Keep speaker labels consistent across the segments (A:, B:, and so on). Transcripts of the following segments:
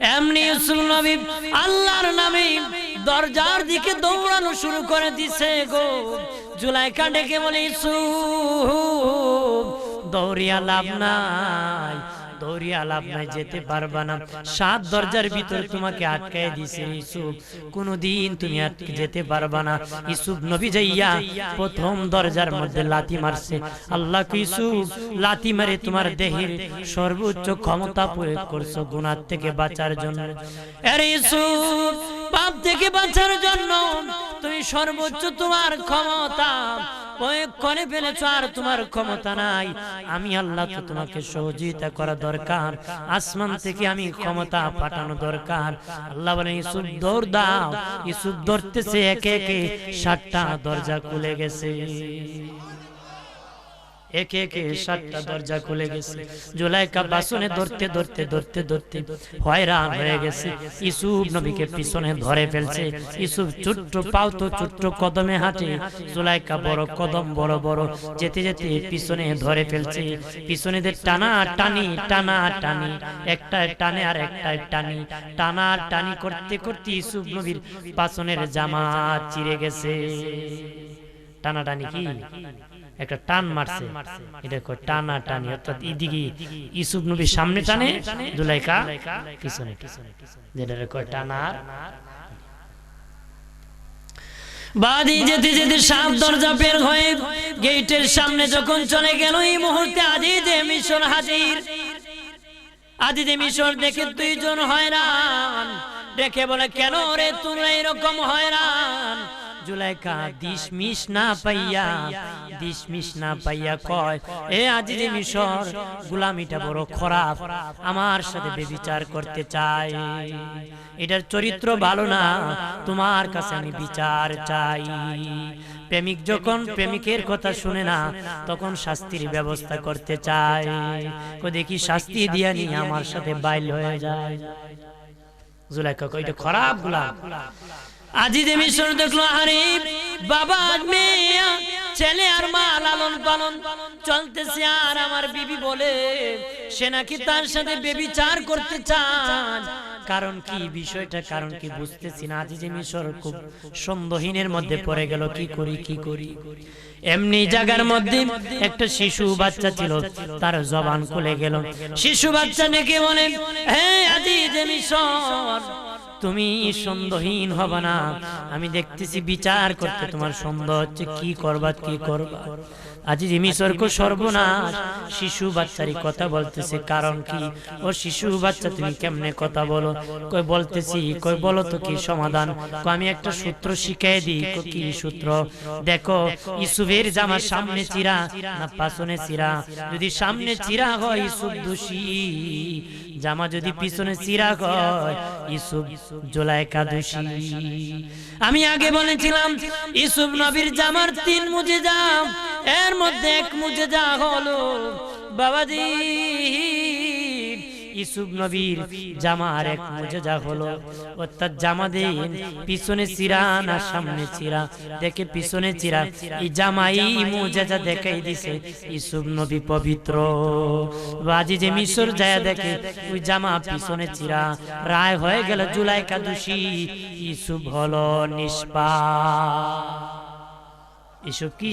A: এমনি ইউসুফ নবী আল্লাহর নামে দরজার দিকে দৌড়ানো শুরু করে দিছে গো। জুলাইকা ডেকে বলে, ইউসুফ, দৌড়িয়া লাভ নাই। দৌড়িয়া লাভ নাই যেতে পারবা না। সাত দরজার ভিতর তোমাকে আটকায় দিছে ইসুফ কোনদিন তুমি আটকে যেতে পারবা না। ইসুফ নবী যাইয়া প্রথম দরজার মধ্যে লাথি মারছে। আল্লাহ ইসুফ লাথি মারে তোমার দেহের সর্বোচ্চ ক্ষমতা প্রয়োগ করছ গুণার থেকে বাঁচার জন্য। আরে ইসুফ পাপ থেকে বাঁচার জন্য তুমি সর্বোচ্চ তোমার ক্ষমতা আর তোমার ক্ষমতা নাই। আমি আল্লাহ তো তোমাকে করা দরকার। আসমান থেকে আমি ক্ষমতা পাঠানো দরকার। আল্লাহ একে একে সাতটা দরজা খুলে গেছে। একে একে সাতটা দরজা খুলে গেছে। জুলাইকা বাসনে ধরতে ধরতে ধরতে ধরতে হয়রান হয়ে গেছে। ইসুফ নবীকে পিছনে ধরে ফেলছে। ইসুফ ছোট্ট পাও তো ছোট্ট কদমে হাঁটে। জুলাইকা বড় কদম বড় বড় যেতে যেতে পিছনে ধরে ফেলছে। পিছনেদের টানা টানি টানা টানি একটা টানে আর একটা টানি। টানা। টানি করতে করতে ইসুফ নবীর পাছনের জামা চিরে গেছে। টানা টানি কি? একটা টান মারছে। এটা কয় টানা টানি অর্থাৎ এদিকে ইসুফ নবী সামনে টানে জুলাইকা পিছনে। যেটা কয় টানা বাদি যেতে যেতে সাপ দরজা বের হয়ে গেটের সামনে যখন চলে গেল এই মুহূর্তে আদি আজিদে মিশর হাজির। আজিদে মিশর দেখে দুইজন হয়রান। দেখে বলে কেন রে তুই এরকম হয়রান? জুলাইকা দিশমিশ না পাইয়া দিশমিশ না পাইয়া কয় এ আজি যে মিশর গুলামিটা বড় খারাপ আমার সাথে বেবিচার করতে চাই এটার চরিত্র ভালো না তোমার কাছে আমি বিচার চাই। প্রেমিক যখন প্রেমিকের কথা শুনে না তখন শাস্তির ব্যবস্থা করতে চায়। দেখি শাস্তি দিয়া নি আমার সাথে বাইল হয়ে যায়। জুলাইকা কইটা খারাপ গুলাম। আজিদে মিশর দেখল আরে বাবা মেয়ে, ছেলে আর মা লালন পালন চলতেছে আর আমার বিবি বলে, সে নাকি তার সাথে বেবি চার করতে চান। কারণ কি বিষয়টা, কারণ কি বুঝতেছি না আজিজে মিশর খুব সন্দেহহীনের মধ্যে পড়ে গেল, কি করি কি করি? এমনি জায়গার মধ্যে একটা শিশু বাচ্চা ছিল, তার জবান খুলে গেল। শিশু বাচ্চা ডেকে বলে হ্যাঁ আজিজে মিশর তুমি সন্দেহহীন হবে না। আমি দেখতেছি বিচার করতে তোমার সন্দেহ হচ্ছে কি করবা কি করবা। আজ মিশরক সর্বনাশ শিশু বাচ্চারই কথা বলতেছে। কারণ কি? ও শিশু বাচ্চা তুমি কেমনে কথা বলো? কই বলতেছি কই বলো তো কি সমাধান? আমি একটা সূত্র শিখাই দিই কি সূত্র? দেখো ইসুফের জামা সামনে চিরা না পাছনে চিরা। যদি সামনে চিরা হয় ইসুফ দোষী জামা যদি পিছনে চিরা হয় ইসুফ জোলাইকা দোষী আমি আগে বলেছিলাম ইসুফ নবীর জামার তিন মুজে যাম এর মধ্যে এক মুজে যা হলো বাবাজি। ইসুফ নবীর জামার এক মুজেজা হলো। অর্থাৎ জামা দেন পিছনে চিরা না সামনে চিরা। দেখে পিছনে চিরা। এই জামাই মুজেজা দেখাই দিছে ইসুফ নবী পবিত্র। বাজি যে মিশর যায় দেখে ওই জামা পিছনে চিরা। রায় হয়ে গেল জুলাই কাদুসি ইসুফ হলো নিষ্পা। এসব কি?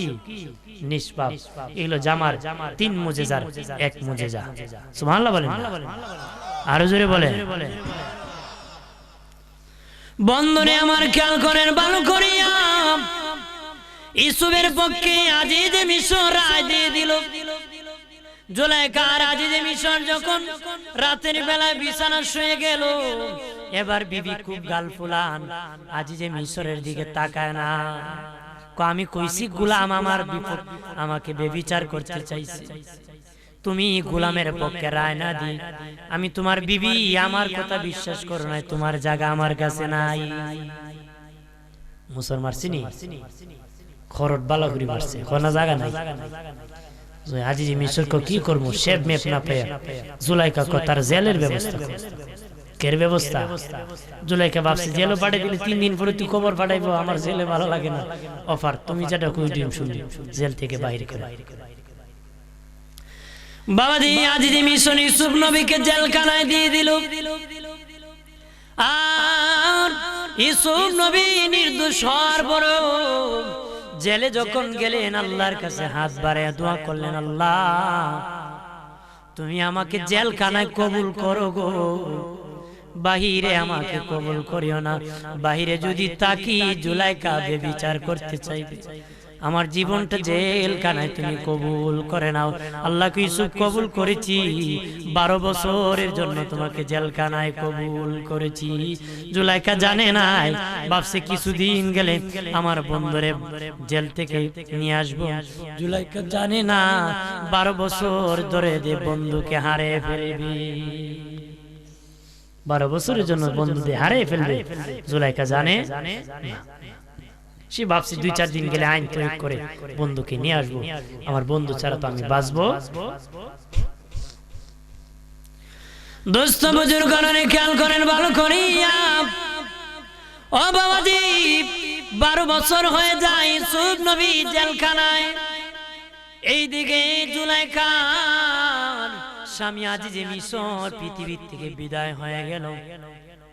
A: নিষ্পাপ। এগুলো জামার তিন মুজেজার এক মুজেজা। সুবহানাল্লাহ বলেন আরও জোরে বলে বন্ধনে আমার খেয়াল করেন ভালো করিয়া। ইসুবের পক্ষে আজিজ মিশর রায় দিয়ে দিল। জুলাইকার আজিজে মিশর যখন রাতের বেলায় বিছানা শুয়ে গেল এবার বিবি খুব গাল ফুলান। আজিজে মিশরের দিকে তাকায় না। আমি কইছি গুলাম আমার বিপদ আমাকে বেবিচার করতে চাইছে। তুমি গুলামের পক্ষে রায় না দি আমি তোমার বিবি আমার কথা বিশ্বাস করো নাই। তোমার জায়গা আমার কাছে নাই। মুসলমান চিনি? খরট বালা ঘুরি মারছে। কোনা জায়গা নাই। আজি যে মিশর কি করব শেপ মেপ না পেয়ে। জুলাইকা তার জেলের ব্যবস্থা। কের ব্যবস্থা। জুলাইকে ভাবছি জেলও পাঠাই দিলে তিন দিন পরে তুই খবর পাঠাইবো আমার জেলে ভালো লাগে না। অফার তুমি যেটা কই দিন শুনি জেল থেকে বাইরে করে। বাবাজি আজ যে মিশন ইউসুফ নবীকে জেলখানায় দিয়ে দিল। আর ইসুফ নবী নির্দোষ হওয়ার বড় জেলে যখন গেলেন আল্লাহর কাছে হাত বাড়ায় দোয়া করলেন আল্লাহ তুমি আমাকে জেলখানায় কবুল করো গো। বাহিরে আমাকে কবুল করিও না। বাহিরে যদি তাকি জুলাইকা বিচার করতে চাইবে। আমার জীবনটা জেলখানায় তুমি কবুল করে নাও। আল্লাহকে ইউসুফ কবুল করেছি। বারো বছরের জন্য তোমাকে জেল জেলখানায় কবুল করেছি। জুলাইকা জানে নাই বাপসে কিছুদিন গেলে আমার বন্ধুরে জেল থেকে নিয়ে আসব। জুলাইকা জানে না বারো বছর ধরে যে বন্ধুকে হারে ফেলবি। বারো বছরের জন্য বন্ধুদের হারে ফেলবে। জুলাইকা জানে? সে ভাবছে দুই চার দিন গেলে আইন প্রয়োগ করে বন্ধুকে নিয়ে আসব। আমার বন্ধু ছাড়া তো আমি বাঁচবো। দোস্ত বুজুর খেয়াল করেন ভালো করিয়া ও বাবাজি বারো বছর হয়ে যায় সুব নবী জেলখানায়। এইদিকে জুলাই খান স্বামী আজি যে মিশর পৃথিবীর থেকে বিদায় হয়ে গেল,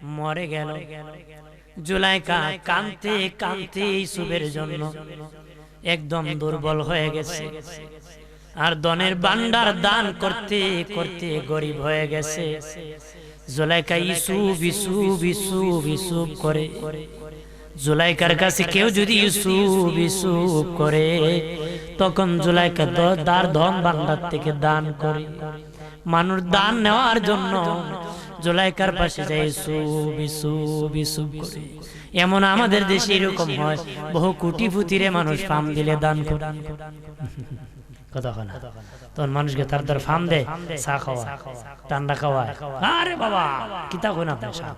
A: মরে গেল। জুলাইকা কানতে কানতে ইসুবের জন্য একদম দুর্বল হয়ে গেছে। আর দনের বান্ডার দান করতে করতে গরিব হয়ে গেছে। জুলাইকা ইসুব ইসুব ইসুব ইসুব করে। জুলাইকার কাছে কেউ যদি ইউসুফ ইউসুফ করে, তখন জুলাইকা দ- তার ধন ভান্ডার থেকে দান করে। মানুষ দান নেওয়ার জন্য জোলাইকার পাশে যাই, সুবি সুবি সুব করে। এমন আমাদের দেশে এরকম হয়, বহু কোটি ফুতিরে মানুষ ফাম দিলে দান করে। হয় তখন মানুষকে তার চা খাওয়া ঠান্ডা খাওয়ায়। আরে বাবা, কিতা চা?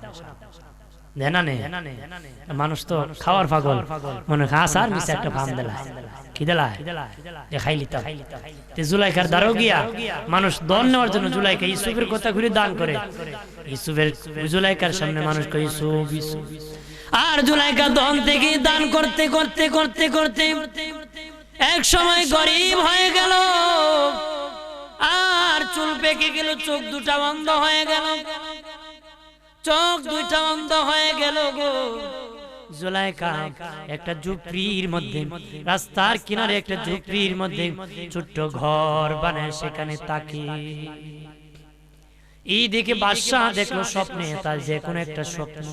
A: দেনা নেই। মানুষ তো খাওয়ার পাগল। মনে হয় আসার মিশে একটা ফার্ম দিলা? কি দিলা? এ খাইলি তা। তে। জুলাইকার দ্বারাও গিয়া মানুষ দন নেওয়ার জন্য জুলাইকা ইসুফের কথা ঘুরে দান করে। ইসুফের জুলাইকার সামনে মানুষ ইসুফ আর জুলাইকা দন থেকে দান করতে করতে করতে করতে এক সময় গরিব হয়ে গেল। আর চুল পেকে গেল চোখ দুটা বন্ধ হয়ে গেল। চোখ দুইটা অন্ধ হয়ে গেল গো। একটা ঝুপড়ির মধ্যে, রাস্তার কিনারে একটা ঝুপড়ির মধ্যে ছোট্ট ঘর বানায় সেখানে তাকে। এই দেখে বাদশাহ দেখল স্বপ্নে তার যে কোনো একটা স্বপ্ন।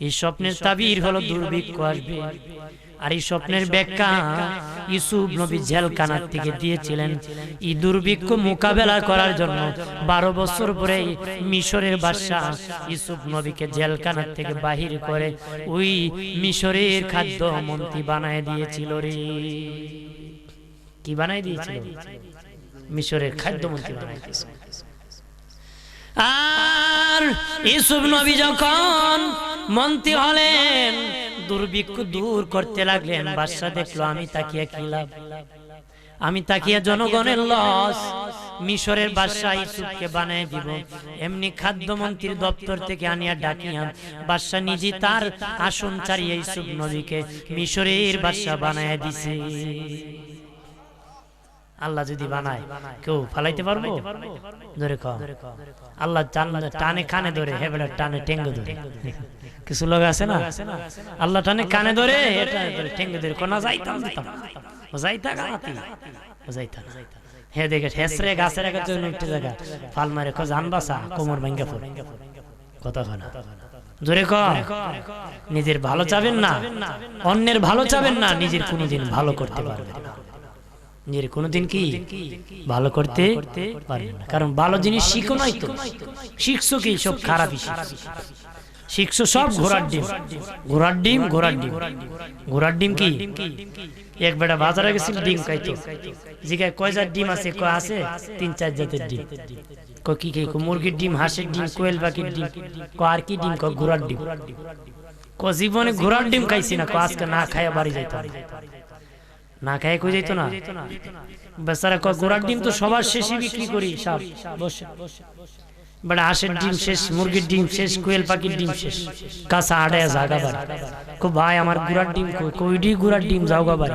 A: এই স্বপ্নের তাবির হলো দুর্ভিক্ষ আসবে। আর এই স্বপ্নের ব্যাখ্যা ইউসুফ নবী জেলখানার থেকে দিয়েছিলেন। এই দুর্ভিক্ষ মোকাবেলা করার জন্য বারো বছর পরে মিশরের বাদশাহ ইউসুফ নবীকে জেলখানার থেকে বাহির করে ওই মিশরের খাদ্য মন্ত্রী বানায় দিয়েছিল রে। কি বানায় দিয়েছিল? মিশরের খাদ্য মন্ত্রী বানায় দিয়েছিল। আর ইসুফ নবী যখন মন্ত্রী হলেন দুর্ভিক্ষ দূর করতে লাগলেন। বাদশা দেখল, আমি তাকিয়ে কি লাভ? আমি তাকিয়ে জনগণের লস মিশরের বাদশাহ বানায় দিব। এমনি দপ্তর থেকে আনিয়া বাদশাহ নিজে তার আসন নবীকে মিশরের বাদশাহ বানায় দিছে। আল্লাহ যদি বানায়, কেউ ফালাইতে পারব? ধরে আল্লাহ টানে খানে ধরে, হেবেলা টানে টেঙ্গে ধরে। কিছু লোক আছে না? আল্লাহ টানে কানে ধরে এটা ধরে কোনা যাইতাম দিতাম যাইতা গাতি যাইতা হে দেখে হেসরে গাছের একটা জন্য একটা জায়গা। ফাল মারে কো জান বাসা কোমর ভাঙ্গা পড়ে। কথা হয় না। জোরে নিজের ভালো চাবেন না অন্যের ভালো চাবেন না নিজের কোনোদিন ভালো করতে পারবেন না। নিজের কোনোদিন কি ভালো করতে পারবেন না। কারণ ভালো জিনিস শিখো নাই তো। শিখছো কি? সব খারাপই শিখছো। শিখছো সব ঘোড়ার ডিম। ঘোড়ার ডিম। ঘোড়ার ডিম ঘোড়ার ডিম কি? এক বেটা বাজারে গেছিল ডিম খাইতো। জিগায় কয় জাত ডিম আছে কয় আছে? তিন চার জাতের ডিম। কয় কি কি কয় মুরগির ডিম হাঁসের ডিম কোয়েল পাখির ডিম। কয় আর কি ডিম কয় ঘোড়ার ডিম। ক জীবনে ঘোড়ার ডিম খাইছি না কয় আজকে না খাইয়া বাড়ি যাইতাম। না খায় কই যাইতো না? বেচারা কয় গোড়ার ডিম তো সবার শেষে বিক্রি করি সব বসে বসে। বাট হাঁসের ডিম শেষ মুরগির ডিম শেষ কোয়েল পাখির ডিম শেষ কাঁচা বাড়ি গুড়ার ডিম কই কইডি গুড়ার ডিম যাওগা বাড়ি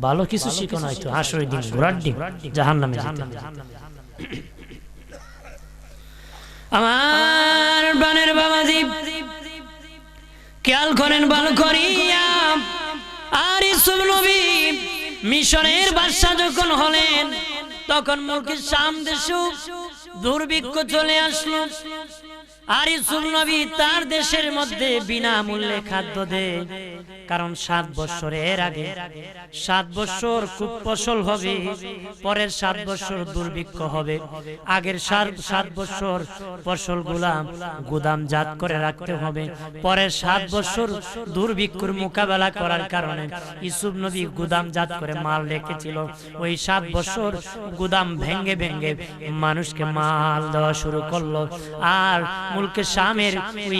A: ভালো কিছু শিখো না হাঁসের ডিম ঘোড়ার ডিম জাহান নামে আমার বানের বাবাজি খেয়াল করেন ভালো করিয়া আর ইসুফ নবী মিশরের বাদশা যখন হলেন তখন মুলকের শাম দেশু দুর্ভিক্ষ চলে আসলো। আর ইসুফ নবী তার দেশের মধ্যে বিনামূল্যে খাদ্য দেয়। কারণ সাত বছরের আগে, সাত বছর খুব ফসল হবে, পরের সাত বছর দুর্ভিক্ষ হবে। আগের সাত বছর ফসল গুলাম গুদাম জাত করে রাখতে হবে, পরের সাত বছর দুর্ভিক্ষর মোকাবেলা করার কারণে ইসুফ নবী গুদাম জাত করে মাল রেখেছিল। ওই সাত বছর গুদাম ভেঙ্গে ভেঙ্গে মানুষকে মাল দেওয়া শুরু করল। আর মুলকে শামের ওই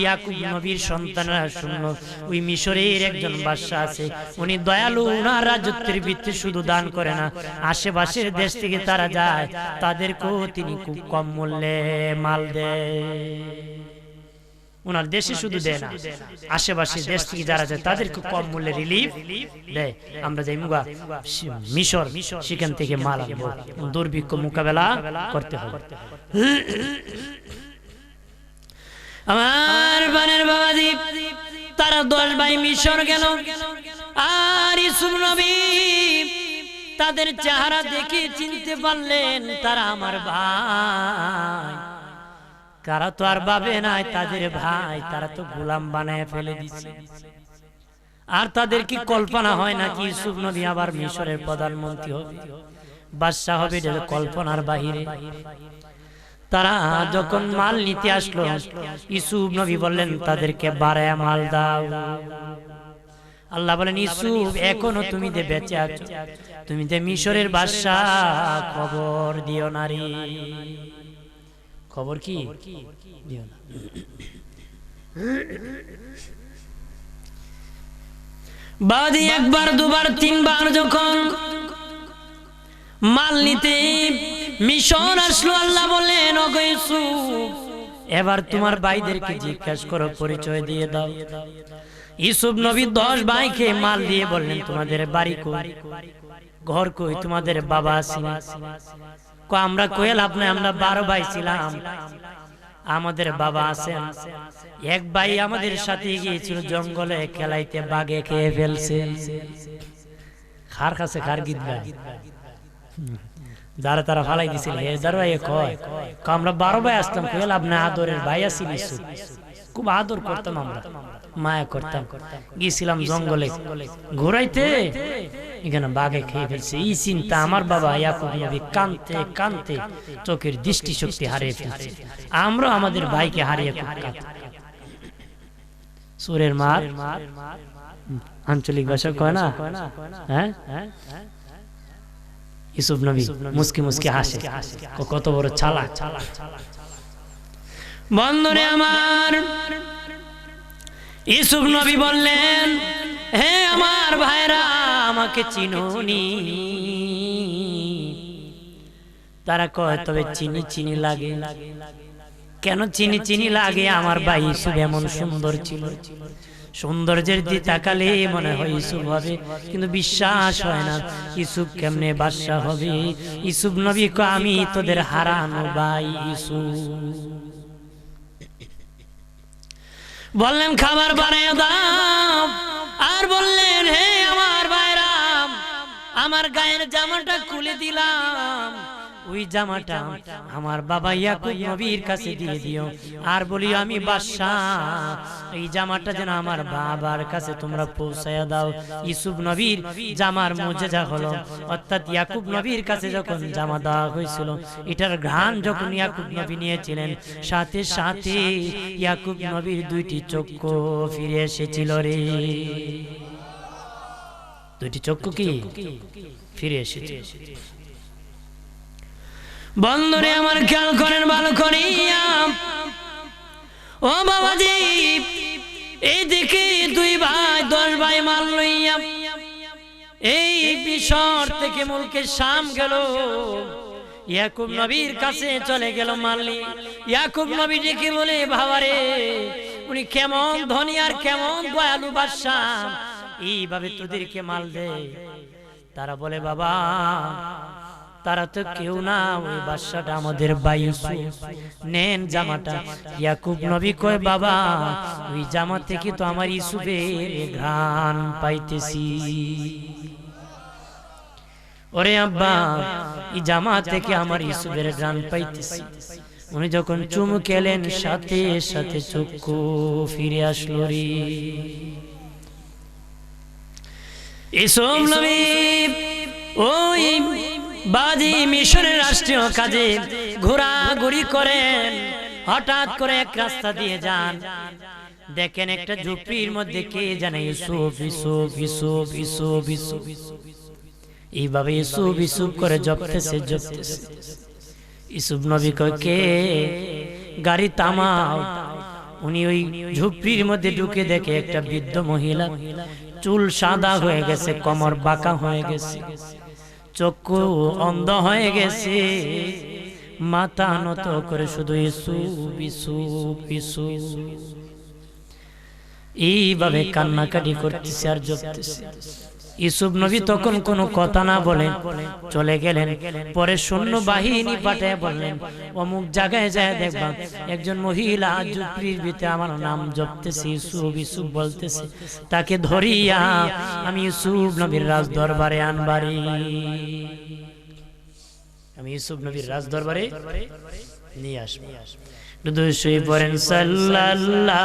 A: নবীর সন্তানরা শুনলো, ওই মিশরের একজন বাদশা আছে। উনি দয়ালু, উনার রাজত্বের ভিত্তি শুধু দান করে না। আশেপাশের দেশ থেকে তারা যায় তাদেরকেও তিনি খুব কম মূল্যে মাল দেয়। ওনার দেশে শুধু দেয় না, আশেপাশের দেশ থেকে যারা যায় তাদেরকে কম মূল্যে রিলিফ দেয়। আমরা যাই মুগা মিশর, সেখান থেকে মাল আনব। দুর্ভিক্ষ মোকাবেলা করতে হবে। আমার তারা দশ ভাই মিশর গেল। আর ইসুফ নবী তাদের চেহারা দেখে চিনতে পারলেন, তারা আমার ভাই। তারা তো আর ভাবে নাই, তাদের ভাই, তারা তো গোলাম বানায় ফেলে দিছে। আর তাদের কি কল্পনা হয় নাকি ইসুফ নবী আবার মিশরের প্রধানমন্ত্রী হবে? বাদশাহ হবে, এটা কল্পনার বাহিরে। তারা যখন মাল নিতে আসলো ইসুফ নবী বললেন, তাদেরকে বাড়ায় মাল দাও। আল্লাহ বলেন ইসুফ এখনও তুমি যে বেঁচে আছো, তুমি যে মিশরের বাদশাহ, খবর দিও নারী খবর কি? দিও না। বাদি একবার, দুবার, তিনবার যখন মাল নিতে মিশন আসলো আল্লাহ ইউসুফ এবার তোমার ভাইদেরকে জিজ্ঞাসা করো পরিচয় দিয়ে দাও। ইউসুফ নবী দশ ভাইকে মাল দিয়ে বললেন তোমাদের বাড়ি কই? ঘর কই? তোমাদের বাবা আছে কো আমরা কোয়েল আপনি আমরা বারো ভাই ছিলাম। আমাদের বাবা আছেন। এক ভাই আমাদের সাথে গিয়েছিল জঙ্গলে খেলাইতে বাগে খেয়ে ফেলছে। খার কাছে খার গীত যারা তারা ফালাই দিছিল, হে দারোয়াই কয় আমরা বারো ভাই আসতাম কইল, আপনি আদরের ভাই আছি নিছু খুব আদর করতাম আমরা, মায়া করতাম। গিয়েছিলাম জঙ্গলে, ঘুরাইতে, এখানে বাঘে খেয়ে ফেলছে। এই চিন্তা আমার বাবা ইয়াকুব নবী কানতে কানতে চোখের দৃষ্টি শক্তি হারিয়ে ফেলছে। আমরা আমাদের ভাইকে হারিয়ে সুরের মার, আঞ্চলিক ভাষা কয় না? হ্যাঁ হ্যাঁ? ইসুফ নবী মুসকি মুসকি হাসে। কত বড় চালা বন্ধনে আমার ইসুফ নবী বললেন, হে আমার ভাইরা, আমাকে চিনুনি। তারা কয়, তবে চিনি চিনি লাগে। কেন চিনি চিনি লাগে? আমার ভাই ইসুফ এমন সুন্দর ছিল। সৌন্দর্যের দিয়ে তাকালে মনে হয় ইসুফ হবে, কিন্তু বিশ্বাস হয় না ইসুফ কেমনে বাদশা হবে? ইসুফ নবী কো আমি তোদের হারানো ভাই ইসুফ। বললেন, খাবার বানিয়ে দাও। আর বললেন, হে আমার ভাইরাম আমার গায়ের জামাটা খুলে দিলাম। ওই জামাটা আমার বাবা ইয়াকুব নবীর কাছে দিয়ে দিও। আর বলি আমি বাদশাহ। এই জামাটা যেন আমার বাবার কাছে তোমরা পৌঁছায়া দাও। ইসুফ নবীর জামার মুজেজা হলো। অর্থাৎ ইয়াকুব নবীর কাছে যখন জামা দেওয়া হয়েছিল, এটার ঘ্রাণ যখন ইয়াকুব নবী নিয়েছিলেন, সাথে সাথে ইয়াকুব নবীর দুইটি চক্ষু ফিরে এসেছিল রে। দুইটি চক্ষু কি? ফিরে এসেছে। বন্ধুরে আমার খেয়াল করেন ভালো করিয়া ও বাবা বাবাজি, এই দিকে দুই ভাই, দশ ভাই মাল লইয়া এই বিশর থেকে মুলকে শাম গেল। ইয়াকুব নবীর কাছে চলে গেল মাল্লি ইয়াকুব নবী ডেকে বলে ভাবারে উনি কেমন ধনী আর কেমন দয়ালু বাদশাহ। এইভাবে তোদেরকে মাল দেয়। তারা বলে, বাবা তারা তো কেউ না, ওই বাচ্চাটা আমাদের বায়ু নেন জামাটা। ইয়াকুব নবী কয়, বাবা, ওই জামা থেকে তো আমার ইসুফের ঘ্রাণ পাইতেছি। ওরে আব্বা, এই জামা থেকে আমার ইসুফের ঘ্রাণ পাইতেছি। উনি যখন চুমু খেলেন, সাথে সাথে চক্ষু ফিরে আসলো রে। ইসুফ নবী, ওই বাদি মিশনের রাষ্ট্রীয় কাজে ঘোরাঘুরি করেন। হঠাৎ করে এক রাস্তা দিয়ে যান। দেখেন একটা ঝুপড়ির মধ্যে কে জানে ইসুফ এইভাবে ইসুফ ইসুফ করে জপতেছে জপতেছে ইসুফ নবী কে? গাড়ি তামাও উনি ওই ঝুপড়ির মধ্যে ঢুকে দেখে একটা বৃদ্ধ মহিলা চুল সাদা হয়ে গেছে কমর বাঁকা হয়ে গেছে। চক্ষু অন্ধ হয়ে গেছে। মাথা নত করে শুধু ইসু বিসু বিসু এইভাবে কান্নাকাটি করতেছে আর জপতেছে। ইসুফ নবী তখন কোনো কথা না বলে চলে গেলেন। পরে সৈন্য বাহিনী পাঠায় বললেন অমুক জায়গায় যায় দেখবা। একজন মহিলা জুপড়ির ভিতরে আমার নাম জপতেছে ইসুফ ইসুফ বলতেছে তাকে ধরিয়া আমি ইসুফ নবীর রাজ দরবারে আনবারি আমি ইসুফ নবীর রাজ দরবারে নিয়ে আসব। দুদুশুই পড়েন সাল্লাল্লাহ।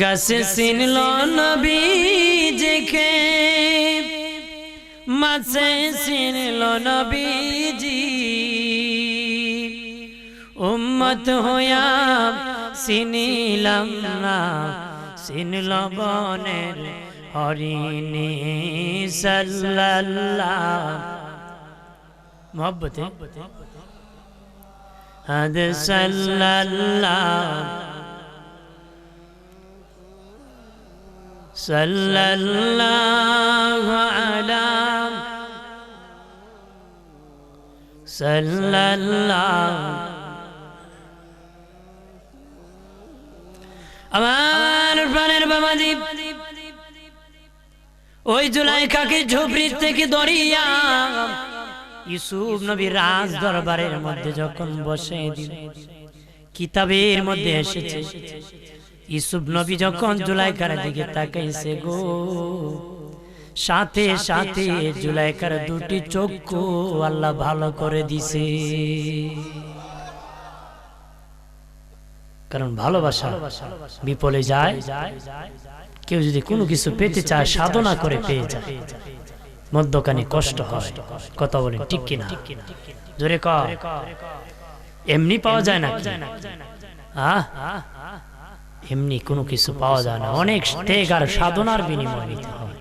A: গাছে চিনল নবী যেখে মাছে চিনল নবীজি উম্মত হইয়া চিনিলাম না। চিনল বনের হরিণী সাল্লাল্লাহ। মোহব্বতে। হাদ সাল্লাল্লাহ। সাল্লাল্লাহু আলা সাল্লাল্লাহু। আমার প্রাণের বাবাজি ওই জুলাইকাকে ঝুপড়ির থেকে দরিয়া। ইউসুফ নবী রাজ দরবারের মধ্যে যখন বসে দিল, কিতাবের মধ্যে এসেছে। ইউসুফ নবী যখন জুলাইকার দিকে তাকাইছে গো, সাথে সাথে জুলাইকার দুটি চক্ষু আল্লাহ ভালো করে দিছে। কারণ ভালোবাসা বিপলে যায়। কেউ যদি কোনো কিছু পেতে চায়, সাধনা করে পেয়ে যায়। মধ্যখানে কষ্ট হয়। কথা বলে ঠিক কিনা? জোরে এমনি পাওয়া যায় না এমনি কোনো কিছু পাওয়া যায় না। অনেক ত্যাগ আর সাধনার বিনিময় নিতে হয়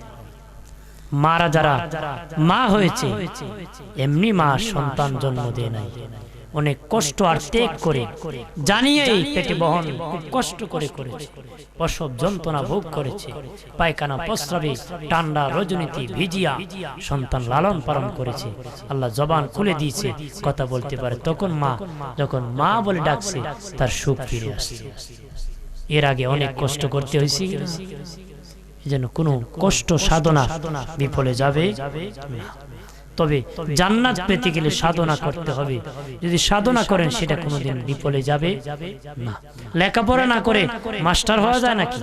A: মারা যারা মা হয়েছে, এমনি মা সন্তান জন্ম দেয় নাই। অনেক কষ্ট আর ত্যাগ করে জানিয়েই পেটে বহন কষ্ট করে করেছে। প্রসব যন্ত্রণা ভোগ করেছে। পায়খানা, প্রস্রাবে টান্ডা রজনীতি, ভিজিয়া সন্তান লালন পালন করেছে। আল্লাহ জবান খুলে দিয়েছে। কথা বলতে পারে তখন মা, যখন মা বলে ডাকছে, তার সুখ ফিরে আসছে। এর আগে অনেক কষ্ট করতে হয়েছে যেন কোনো কষ্ট, সাধনা বিফলে যাবে না। তবে জান্নাত পেতে গেলে সাধনা করতে হবে। যদি সাধনা করেন সেটা কোনোদিন বিফলে যাবে? না। লেখাপড়া না করে মাস্টার হওয়া যায় নাকি?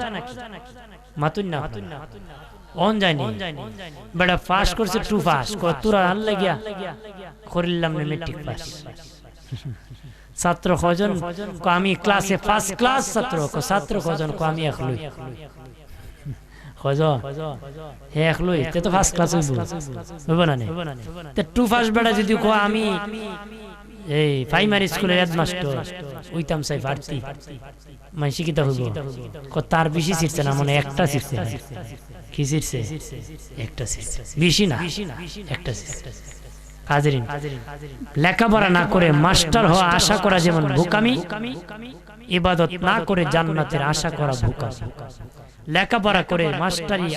A: মাতুন না? অন যায়নি বেটা পাস করছে টু পাস তোরা আনলে গিয়া করিলাম না মেট্রিক পাস ছাত্র কজন? আমি ক্লাসে ফার্স্ট ক্লাস ছাত্র। ছাত্র কজন? আমি এক লই। টু ফার্স্ট বেড়া যদি আমি এই মানে তার বেশি ছিড়ছে না মানে একটা ছিড়ছে না কি ছিড়ছে একটা বেশি না? একটা লেখাপড়া না করে মাস্টার হওয়া আশা করা যেমন বোকামি, ইবাদত না করে জান্নাতের আশা করা বোকামি। লেখাপড়া করে মাস্টারি